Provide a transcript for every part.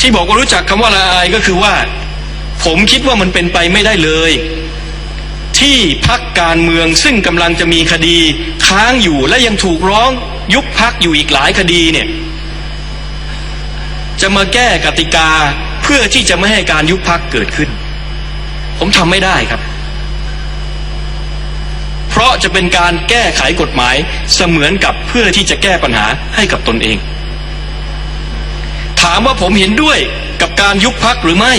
ที่บอกว่ารู้จักคำว่าละอายก็คือว่า ผมคิดว่ามันเป็นไปไม่ได้เลย ที่พักการเมืองซึ่งกำลังจะมีคดี ค้างอยู่และยังถูกร้องยุบพักอยู่อีกหลายคดีเนี่ย จะมาแก้กติกาเพื่อที่จะไม่ให้การยุบพักเกิดขึ้น ผมทำไม่ได้ครับ เพราะจะเป็นการแก้ไขกฎหมายเสมือนกับเพื่อที่จะแก้ปัญหาให้กับตนเองามว่าผมเห็นด้วยกับการยุบพักหรือไม่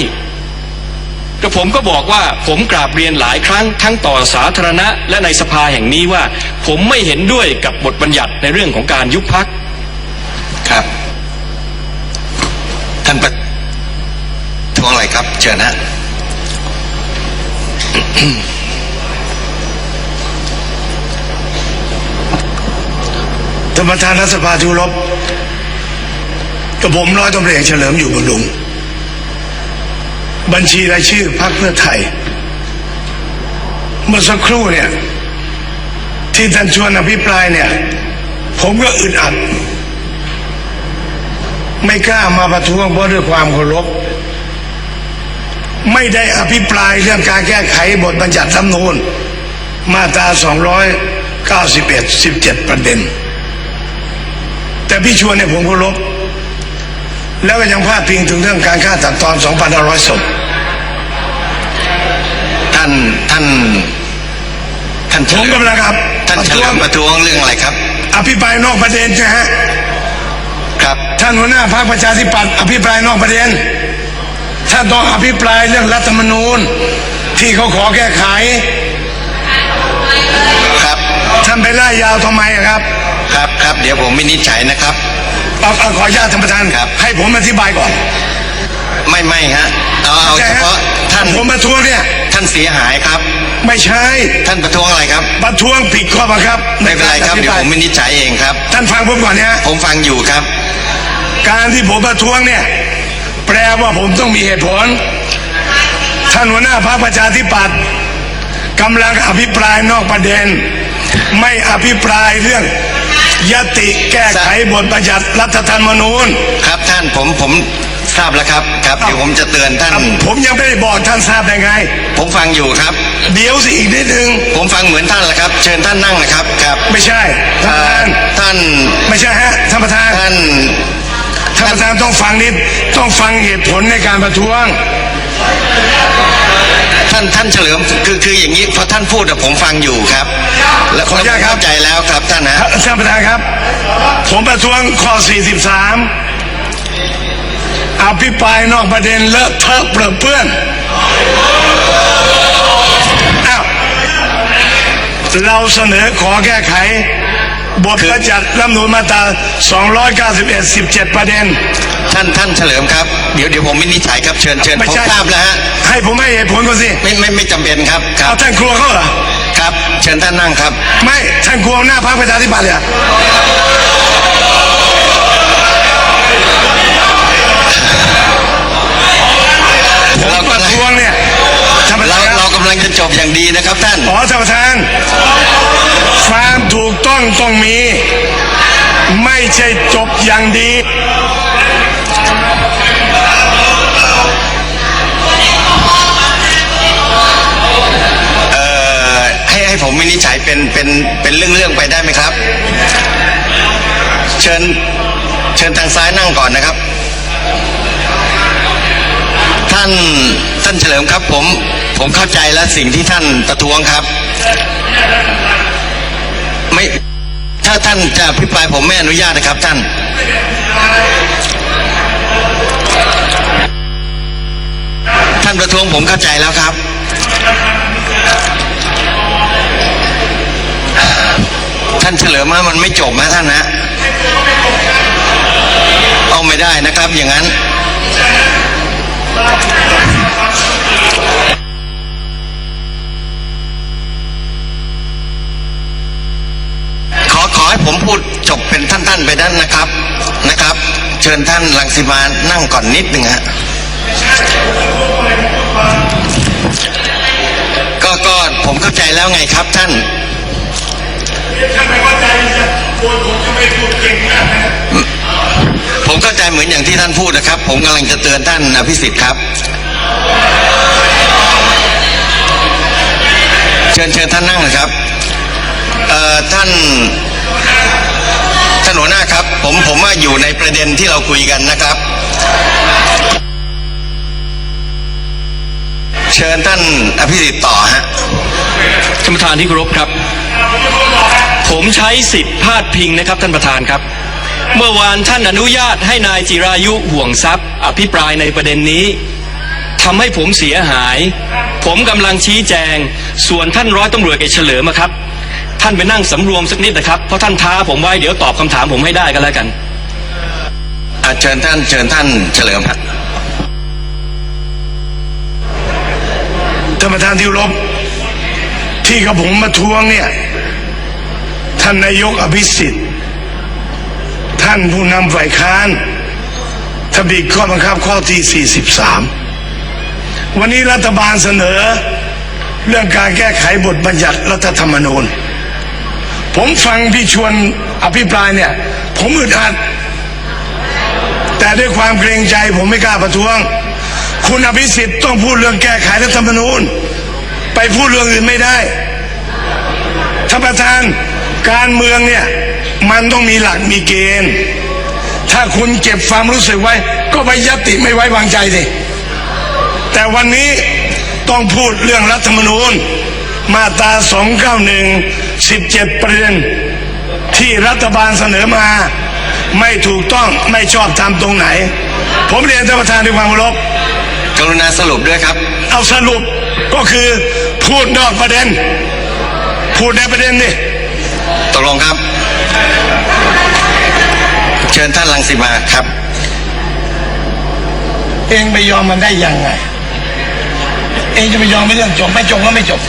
ก็ผมก็บอกว่าผมกราบเรียนหลายครั้งทั้งต่อสาธารณะและในสภาแห่งนี้ว่า ผมไม่เห็นด้วยกับบทบัญญัติในเรื่องของการยุบพักครับ ท่านประท้วงอะไรครับ เชิญฮะท่านประธานรัฐสภาที่เคารพ กับผมร้อยตำรวจเอกเฉลิมอยู่บำรุง บัญชีรายชื่อพรรคเพื่อไทย เมื่อสักครู่เนี่ย ที่ท่านชวนอภิปรายเนี่ย ผมก็อึดอัด ไม่กล้ามาประท้วงเพราะด้วยความเคารพไม่ได้อภิปรายเรื่องการแก้ไขบทบัญญัติรัฐมนูญมาตรา 291 17 ประเด็น แต่พี่ชวนเนี่ยผมเคารพ แล้วก็ยังพาดพิงถึงเรื่องการฆ่าตัดตอน 2,500 ศพ ท่านท่านท่านเฉผมลิมกำลังครับท่านประเฉท้ลิวงมประท้วงเรื่องอะไรครับ อภิปรายนอกประเด็นนะฮะครับท่านหัวหน้าพรรคประชาธิปัตย์อภิปรายนอกประเด็นท่านต้องอภิปรายเรื่องรัฐธรรมนูญ ที่เขาขอแก้ไขครับท่านไปไล่ยาวทำไมอะครับ ครับครับเดี๋ยวผมวินิจฉัยนะครับ เอาเอาขออนุญาตท่านประธานครับ ให้ผมอธิบายก่อนไม่ไม่ฮะเอาเอาใช่เฉฮะพาะท่านผมประท้วงเนี่ย ท่านเสียหายครับ ไม่ใช่ ท่านประท้วงอะไรครับ ประท้วงผิดข้อบังคับไม่เป็นไรครับใกาอเดี๋ยวภิผมปาวินิจฉัยเองครับ ท่านฟังผมก่อนนะฮะผมฟังอยู่ครับ การที่ผมประท้วงเนี่ย แปลว่าผมต้องมีเหตุผล ท่านหัวหน้าพรรคประชาธิปัตย์กำลังอภิปรายนอกประเด็น ไม่อภิปรายเรื่อง ยติแก้ไขบทบัญญัติรัฐธรรมนูญครับท่านผมผมทราบแล้วครับครับเดี๋ยวผมจะเตือนท่าน ผมยังไม่ได้บอกท่านทราบได้ไง ผมฟังอยู่ครับ เดี๋ยวสิอีกนิดนึง ผมฟังเหมือนท่านแหละครับ เชิญท่านนั่งนะครับครับ ไม่ใช่ท่านประธานท่านไม่ใช่ฮะท่านประธานท่านท่านประธานต้องฟังนิดต้องฟังเหตุผลในการประท้วง ท่านท่านเฉลิมคือคืออย่างนี้พอท่านพูดอะผมฟังอยู่ครับ แล้วขออนุญาตครับ เข้าใจแล้วครับท่านนะท่านประธานครับ ผมประท้วงข้อ 43 อภิปรายนอกประเด็นเลอะเทอะเปรอะเปื้อนอ้าวเราเสนอขอแก้ไข บทบัญญัติรัฐธรรมนูญมาตรา291 17 ประเด็น ท่านท่านเฉลิมครับ เดี๋ยวเดี๋ยวผมวินิจฉัยครับเชิญเชิญไม่ผมใช่ ทราบแล้วฮะให้ผมให้เหตุผลก่อนสิไม่ไม่ไม่จำเป็นครับครัเอาบท่านกลัวเขาเหรอ ครับ เชิญท่านนั่งครับ ไม่ ท่านกลัวหน้าพรรคประชาธิปัตย์เลยเหรอผมประท้วงเนี่ยท่านประเราธานคเรารับกำลังจะจบอย่างดีนะครับท่านขอท่านประธาน ความถูกต้องต้องมี ไม่ใช่จบอย่างดี เอ่อให้ให้ผมวินิจฉัยเป็นเป็นเป็นเรื่องเรื่องไปได้ไหมครับ เชิญเชิญทางซ้ายนั่งก่อนนะครับ ท่านท่านเฉลิมครับผมผมเข้าใจแล้วสิ่งที่ท่านประท้วงครับ ไม่ ถ้าท่านจะอภิปรายผมไม่อนุญาตนะครับท่าน ท่านประท้วงผมเข้าใจแล้วครับ ท่านเฉลิมว่ามันไม่จบนะท่านนะเอาไม่ได้นะครับ อย่างนั้น ขอขอ ให้ผมพูดจบเป็นท่านๆไปด้านนะครับนะครับ เชิญท่านลังสิมานั่งก่อนนิดหนึ่งฮะก็ก็ผมเข้าใจแล้วไงครับท่านท่านไม่เข้าใจจะโวยผมจะไม่พูดเก่งมากนะผมเข้าใจเหมือนอย่างที่ท่านพูดนะครับ ผมกำลังจะเตือนท่านอภิสิทธิ์ครับ เชิญเชิญท่านนั่งนะครับ เอ่อท่าน ผมผมว่าอยู่ในประเด็นที่เราคุยกันนะครับ เชิญท่านอภิสิทธิ์ต่อฮะท่านประธานที่เคารพครับ ผมใช้สิทธิ์พาดพิงนะครับ ท่านประธานครับ เมื่อวานท่านอนุญาตให้นายจิรายุห่วงทรัพย์ อภิปรายในประเด็นนี้ทำให้ผมเสียหาย ผมกำลังชี้แจง ส่วนท่านร้อยตำรวจเอกเฉลิมอะครับ ท่านไปนั่งสำรวมสักนิดนะครับเพราะท่านท้าผมไว้เดี๋ยวตอบคำถามผมให้ได้ก็แล้วกันอะเชิญท่านเชิญท่านเฉลิมฮะท่านประธานที่เคารพที่กับผมมาทวงเนี่ยท่านนายกอภิสิทธิ์ ท่านผู้นำฝ่ายค้านทบิดข้อบังคับข้อที่ 43 วันนี้รัฐบาลเสนอ เรื่องการแก้ไขบทบัญญัติรัฐธรรมนูญ ผมฟังพี่ชวนอภิปรายเนี่ย ผมอึดอัด แต่ด้วยความเกรงใจผมไม่กล้าประท้วง คุณอภิสิทธิ์ต้องพูดเรื่องแก้ไขรัฐธรรมนูญ ไปพูดเรื่องอื่นไม่ได้ท่านประธานการเมืองเนี่ย มันต้องมีหลักมีเกณฑ์ ถ้าคุณเก็บความรู้สึกไว้ ก็ไปยติไม่ไว้วางใจสิแต่วันนี้ต้องพูดเรื่องรัฐธรรมนูญ มาตรา291 17 ประเด็นที่รัฐบาลเสนอมา ไม่ถูกต้องไม่ชอบทำตรงไหน ผมเรียนท่านประธานด้วยความเคารพกรุณาสรุปด้วยครับ เอาสรุปก็คือพูดนอกประเด็น พูดในประเด็นนี่ตกลงครับ เชิญท่านลังสิมาครับ เองไปยอมมันได้ยังไง เองจะไปยอมไม่เรื่องจบไม่จบก็ไม่จบ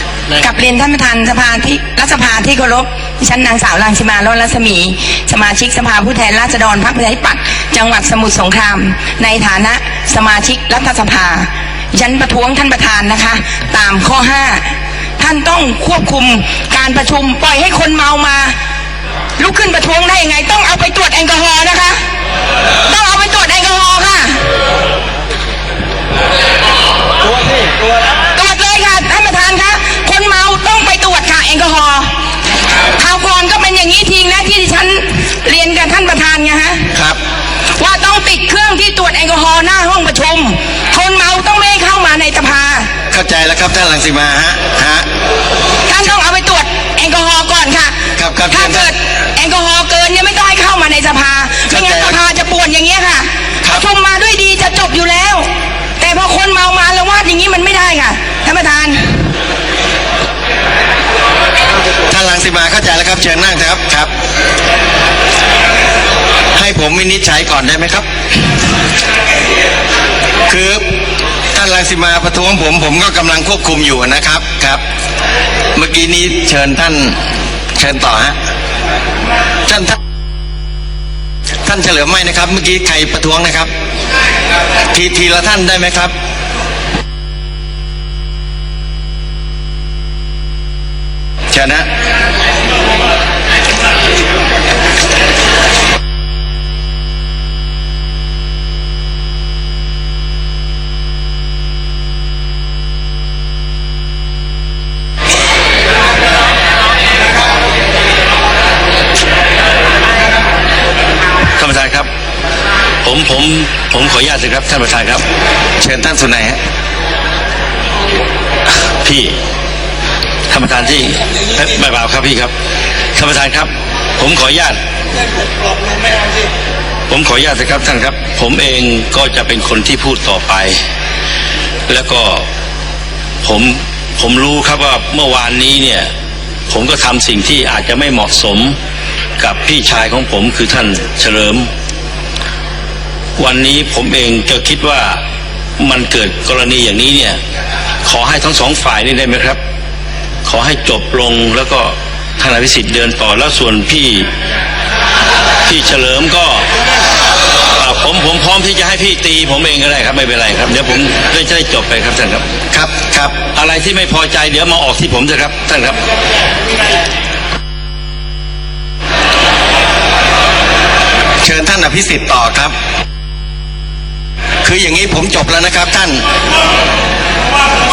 กับเรียนท่านประธานสภาที่รัฐสภาที่เคารพดิฉันนางสาวรังสิมาโรจน์รัศมี สมาชิกสภาผู้แทนราษฎรพรรคประชาธิปัตย์จังหวัดสมุทรสงคราม ในฐานะสมาชิกรัฐสภาดิฉันประท้วงท่านประธานนะคะ ตามข้อ 5 ท่านต้องควบคุมการประชุมปล่อยให้คนเมามาลุกขึ้นประท้วงได้ยังไง ต้องเอาไปตรวจแอลกอฮอล์นะคะ ต้องเอาไปตรวจแอลกอฮอล์ค่ะตรวจเล อนก็เป็นอย่างนี้ทีนะที่ดิฉันเรียนกับท่านประธานไงฮะครับ ว่าต้องติดเครื่องที่ตรวจแอลกอฮอล์หน้าห้องประชุม คนเมาต้องไม่ให้เข้ามาในสภา เข้าใจแล้วครับท่านลังสิมาฮะฮะท่านต้องเอาไปตรวจแอลกอฮอล์ก่อนค่ะครับครับถ้าเกิดแอลกอฮอล์เกินเนี่ยไม่ต้องให้เข้ามาในสภาไม่งั้นเข้าใจสภาจะป่วนอย่างเงี้ยค่ะครัปบระชุมมาด้วยดีจะจบอยู่แล้ว แต่พอคนเมามาแล้ววาดอย่างนี้มันไม่ได้ค่ะท่านประธานท่านลังสิมาเข้าใจแล้วครับเชิญนั่งเถอะครับ ครับ ให้ ผมวินิจฉัยก่อนได้ไหมครับ คือท่านลังสิมาประท้วงผมผมก็กำลังควบคุมอยู่นะครับครับ เมื่อกี้นี้เชิญท่านเชิญต่อฮะท่านท่านท่านเฉลิมไม่นะครับ เมื่อกี้ใครประท้วงนะครับ ทีทีละท่านได้ไหมครับเชิญนะ ผมผมผมขออนุญาตนะครับท่านประธานครับ เชิญท่านสุนัยฮะพี่ท่านประธานที่เอ้ยไม่เปล่าครับพี่ครับท่านประธานครับ ผมขออนุญาตผมขออนุญาตนะครับท่านครับ ผมเองก็จะเป็นคนที่พูดต่อไป แล้วก็ผมผมรู้ครับว่าเมื่อวานนี้เนี่ย ผมก็ทำสิ่งที่อาจจะไม่เหมาะสมกับพี่ชายของผมคือท่านเฉลิม วันนี้ผมเองก็คิดว่ามันเกิดกรณีอย่างนี้เนี่ย ขอให้ทั้งสองฝ่ายนี่ได้ไหมครับ ขอให้จบลงแล้วก็ท่านอภิสิทธิ์เดินต่อแล้วส่วนพี่พี่เฉลิมก็อ่าผมผมพร้อมที่จะให้พี่ตี ผมเองก็ได้ครับไม่เป็นไรครับเดี๋ยวผมได้จะได้จบไปครับท่านครับครับครับอะไรที่ไม่พอใจเดี๋ยวมาออกที่ผมเถอะครับท่านครับเเชิญท่านอภิสิทธิ์ต่อครับ คืออย่างนี้ผมจบแล้วนะครับท่าน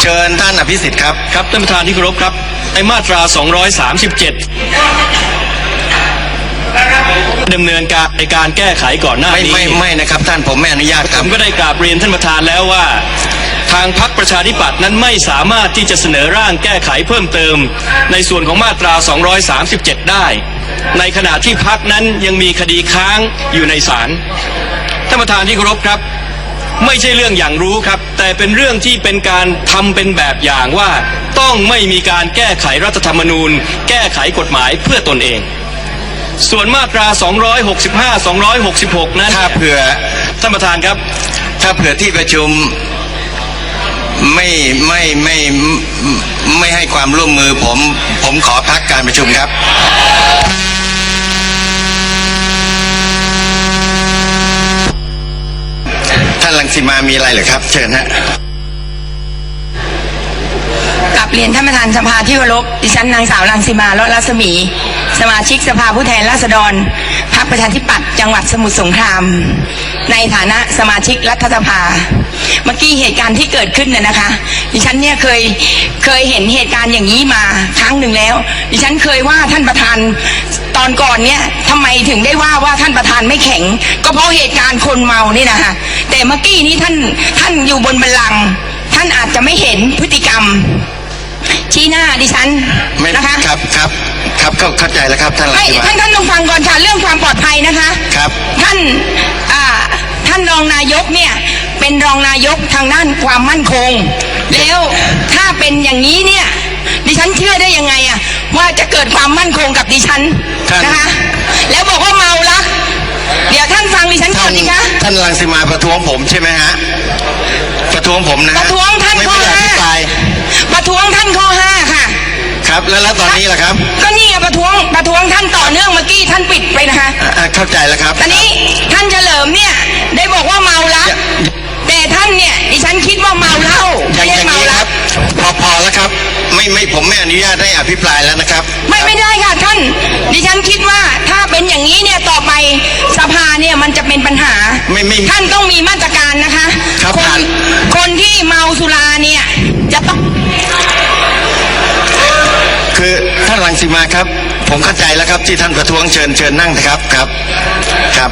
เชิญท่านอภิสิทธิ์ครับ ครับท่านประธานที่เคารพครับในมาตรา 237ดำเนินการในการแก้ไขก่อนหน้าไม่นี้ไม่ไม่นะครับ ท่านผมไม่อนุญาตคผรับมก็ได้กราบเรียนท่านประธานแล้วว่า ทางพรรคประชาธิปัตย์นั้นไม่สามารถที่จะเสนอร่างแก้ไขเพิ่มเติม ในส่วนของมาตรา 237 ได้ ในขณะที่พรรคนั้นยังมีคดีค้างอยู่ในศาลท่านประธานที่เคารพครับ ไม่ใช่เรื่องอย่างรู้ครับ แต่เป็นเรื่องที่เป็นการทำเป็นแบบอย่างว่า ต้องไม่มีการแก้ไขรัฐธรรมนูญ แก้ไขกฎหมายเพื่อตนเอง ส่วนมาตรา 265 266 นั้นถ้าเผื่อท่านประธานครับ ถ้าเผื่อที่ประชุมไม่ไม่ไม่ไม่ไม่ให้ความร่วมมือผม ผมขอพักการประชุมครับ ท่านลังสิมามีอะไรเหรือครับ เชิญฮะกลับเรียนท่านประธานสภาที่เคารพดิฉันนางสาวลังสีมาลดรัศมี สมาชิกสภาผู้แทนราษฎร พรรคประชาธิปัตย์จังหวัดสมุทรสงคราม ในฐานะสมาชิกรัฐสภา เมื่อกี้เหตุการณ์ที่เกิดขึ้นน่ะนะคะ ดิฉันเนี่ยเคยเคยเห็นเหตุการณ์อย่างนี้มาครั้งหนึ่งแล้ว ดิฉันเคยว่าท่านประธานตอนก่อนเนี่ยทำไมถึงได้ว่าว่าท่านประธานไม่แข็ง ก็เพราะเหตุการณ์คนเมานี่นะคะแต่เมื่อกี้นี้ท่านท่านอยู่บนบัลลังก์ท่านอาจจะไม่เห็นพฤติกรรม ชี้หน้าดิฉันไม่นะคะ ครับครับครับเข้าเข้าใจแล้วครับท่านลังไม่สิมาท่านท่านต้องฟังก่อนค่ะเรื่องความปลอดภัยนะคะ ครับ ท่านอ่าท่านรองนายกเนี่ยเป็นรองนายกทางด้านความมั่นคง แล้วถ้าเป็นอย่างนี้เนี่ยดิฉันเชื่อได้ยังไงอะว่าจะเกิดความมั่นคงกับดิฉันท่าน นะคะ แล้วบอกว่าเมาละเดี๋ยวท่านฟังดิฉันก่ท่าอนนดิคะท่านลังสิมาประท้วงผมใช่ไหมฮะประท้วงผมนะปฮะระท้วงท่านไม่ข้อไม่ได้อห้าภิปรายประ ท้วงท่านข้อห้าค่ะ ครับแล้วแล้วตอนนี้ล่ะครับก็นี่ไงประท้วงประท้วงท่านต่อเนื่องเมื่อกี้ท่านปิดไปนะคะอะอะเข้าใจแล้วครับตอนนี้ท่านเฉลิมเนี่ยได้บอกว่าเมาละอย่า แต่ท่านเนี่ยดิฉันคิดว่าเมาเหล้าอไม่ย่างอใช่ย่างเมานี้คละรับพอพอแล้วครับ ไม่ไม่ผมไม่อนุญาตให้อภิปรายแล้วนะครับ ไม่ไม่ได้ค่ะท่าน ดิฉันคิดว่าถ้าเป็นอย่างนี้เนี่ยต่อไปสภาเนี่ยมันจะเป็นปัญหา ไม่ไม่ท่านต้องมีมาตรการนะคะครับคนผ่านคนที่เมาสุราเนี่ยจะต้อง คือท่านรังสีมาครับ ผมเข้าใจแล้วครับที่ท่านประท้วงเชิญเชิญนั่งนะครับครับครับ